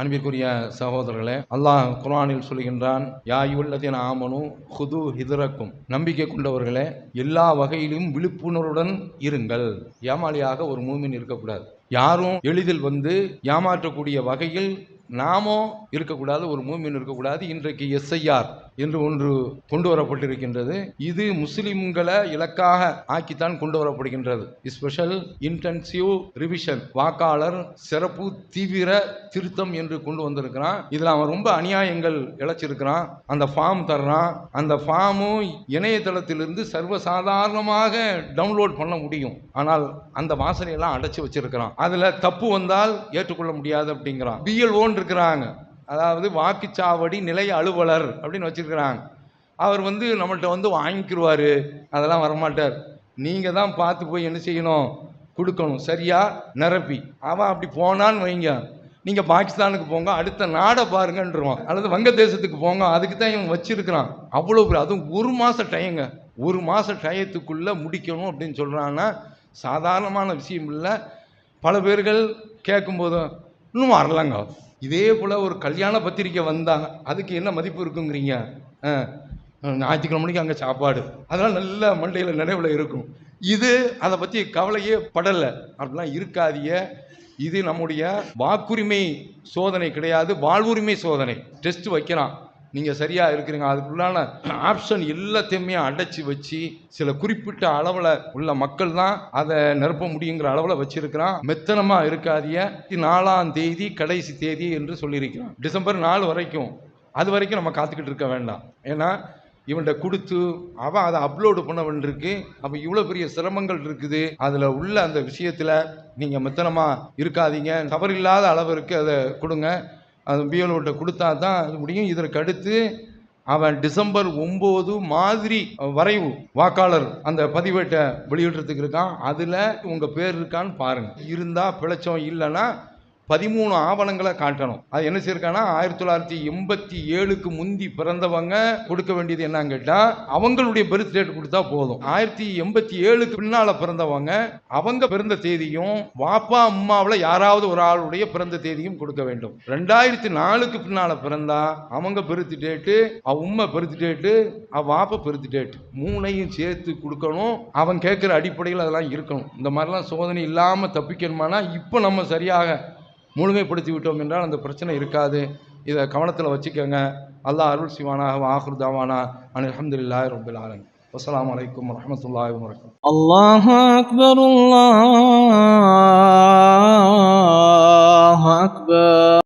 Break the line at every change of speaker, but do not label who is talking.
அன்பிற்குரிய சகோதரர்களே அல்லாஹ் குரானில் சொல்கின்றான் யாயுள்ளதின் ஆமனு ஹுது ஹிதரக்கும். நம்பிக்கை கொண்டவர்களே எல்லா வகையிலும் விழிப்புணர்வுடன் இருங்கள். ஏமாளியாக ஒரு மூமின் இருக்கக்கூடாது. யாரும் எளிதில் வந்து ஏமாற்றக்கூடிய வகையில் நாமோ இருக்கக்கூடாது ஒரு மூமின் இருக்கக்கூடாது. இன்றைக்கு எஸ்ஐஆர் என்று ஒன்று கொண்டு வரப்பட்டிருக்கின்றது. இது முஸ்லிம்களை இலக்காக ஆக்கித்தான் கொண்டு வரப்படுகின்றது. ஸ்பெஷல் இன்டென்சிவ் ரிவிஷன் வாக்காளர் சிறப்பு தீவிர திருத்தம் என்று கொண்டு வந்திருக்கிறான். இதில் அவன் ரொம்ப அநியாயங்கள் இழைச்சிருக்கிறான். அந்த ஃபார்ம் தர்றான். அந்த ஃபார்மும் இணையதளத்திலிருந்து சர்வசாதாரணமாக டவுன்லோட் பண்ண முடியும். ஆனால் அந்த வாசனையெல்லாம் அடைச்சி வச்சிருக்கிறான். அதில் தப்பு வந்தால் ஏற்றுக்கொள்ள முடியாது அப்படிங்கிறான். பிஎல்ஓன்னு இருக்கிறாங்க அதாவது வாக்குச்சாவடி நிலைய அலுவலர் அப்படின்னு வச்சுருக்கிறாங்க அவர் வந்து நம்மள்ட்ட வந்து வாங்கிக்கிடுவார் அதெல்லாம் வரமாட்டார். நீங்கள் தான் பார்த்து போய் என்ன செய்யணும்? கொடுக்கணும். சரியா? நிரப்பி. அவன் அப்படி போனான்னு வைங்க. நீங்கள் பாகிஸ்தானுக்கு போங்க. அடுத்த நாடை பாருங்கன்றவான். அல்லது வங்கதேசத்துக்கு போங்க. அதுக்கு தான் இவன் வச்சிருக்கிறான். அவ்வளோ பெரிய அதுவும் ஒரு மாதம் டைங்க ஒரு மாதம் டயத்துக்குள்ளே முடிக்கணும் அப்படின்னு சொல்கிறான்னா சாதாரணமான விஷயம் இல்லை. பல பேர்கள் கேட்கும்போதும் இன்னும் வரலங்க. இதே போல் ஒரு கல்யாண பத்திரிக்கை வந்தாங்க. அதுக்கு என்ன மதிப்பு இருக்குங்கிறீங்க? ஆ, ஞாயிற்றுக்கிழமைக்கு அங்கே சாப்பாடு. அதெல்லாம் நல்ல மண்டையில் நினைவில் இருக்கும். இது அதை பற்றி கவலையே படலை. அப்படிலாம் இருக்காதிய இது நம்முடைய வாக்குரிமை சோதனை கிடையாது வாழ்வுரிமை சோதனை. டெஸ்ட் வைக்கிறான். நீங்கள் சரியாக இருக்கிறீங்க. அதுக்குள்ளான ஆப்ஷன் எல்லாத்தையுமே அடைச்சி வச்சு சில குறிப்பிட்ட அளவில் உள்ள மக்கள் தான் அதை நிரப்ப முடியுங்கிற அளவில் வச்சிருக்கிறான். மெத்தனமாக இருக்காதிய நாலாம் தேதி கடைசி தேதி என்று சொல்லியிருக்கிறான். டிசம்பர் நாலு வரைக்கும். அது வரைக்கும் நம்ம காத்துக்கிட்டு இருக்க வேண்டாம். ஏன்னா இவன்கிட்ட கொடுத்து அவன் அதை அப்லோடு பண்ண வேண்டியிருக்கு. அப்போ இவ்வளோ பெரிய சிரமங்கள் இருக்குது. அதில் உள்ள அந்த விஷயத்தில் நீங்கள் மெத்தனமாக இருக்காதீங்க. தவறில்லாத அளவிற்கு அதை கொடுங்க. அது பிஎல்ஓட்ட கொடுத்தா தான் முடியும். இதற்கடுத்து அவன் டிசம்பர் ஒம்பது மாதிரி வரைவு வாக்காளர் அந்த பதிவேட்டை வெளியிடுறதுக்கு இருக்கான். அதில் உங்கள் பேர் இருக்கான்னு பாருங்கள் இருந்தால் பிழைச்சோம் இல்லைன்னா பதிமூணு ஆவணங்களை காட்டணும். அது என்ன செய்யிருக்கான்னா ஆயிரத்தி தொள்ளாயிரத்தி எண்பத்தி ஏழுக்கு முந்தி பிறந்தவங்க கொடுக்க வேண்டியது என்னன்னு கேட்டால் அவங்களுடைய பர்த் டேட் கொடுத்தா போதும். ஆயிரத்தி எண்பத்தி ஏழுக்கு பின்னால் பிறந்தவங்க அவங்க பிறந்த தேதியும் வாப்பா அம்மாவில் யாராவது ஒரு ஆளுடைய பிறந்த தேதியும் கொடுக்க வேண்டும். ரெண்டாயிரத்தி நாலுக்கு பின்னால் பிறந்தா அவங்க பெர்த் டேட்டு அவ உம்மை பெர்த் டேட்டு அவ வாப்பா பெர்த் டேட் மூணையும் சேர்த்து கொடுக்கணும். அவன் கேட்குற அடிப்படையில் அதெல்லாம் இருக்கணும். இந்த மாதிரிலாம் சோதனை இல்லாமல் தப்பிக்கணுமானா இப்போ நம்ம சரியாக மூழ்கைப்படுத்தி விட்டோம் என்றால் அந்த பிரச்சனை இருக்காது. இதை கவனத்தில் வச்சுக்கோங்க. அல்லாஹ் அருள் சிவானாக ஆஹுர் தாவானா. அன் அலமதுல்லா ரபுல் ஆலம் வசலாம் வலைக்கம் வரமத்துல்லாஹ்
வரகம் அல்லாஹ் அக்பர் அக்பர்